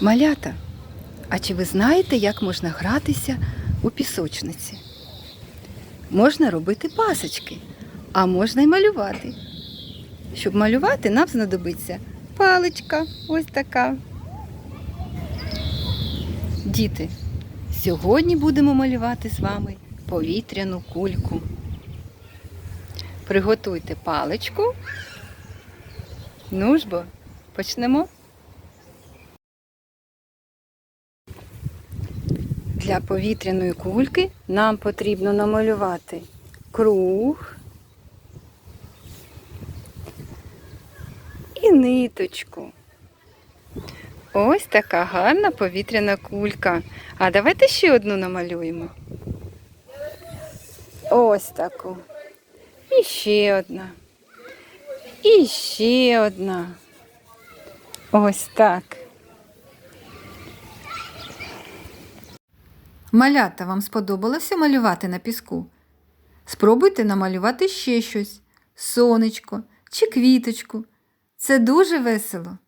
Малята, а чи ви знаєте, як можна гратися у пісочниці? Можна робити пасочки, а можна й малювати. Щоб малювати, нам знадобиться паличка, ось така. Діти, сьогодні будемо малювати з вами повітряну кульку. Приготуйте паличку. Ну ж бо, почнемо. Для повітряної кульки нам потрібно намалювати круг і ниточку. Ось така гарна повітряна кулька. А давайте ще одну намалюємо. Ось таку. І ще одна. І ще одна. Ось так. Малята, вам сподобалося малювати на піску? Спробуйте намалювати ще щось сонечко чи квіточку. Це дуже весело.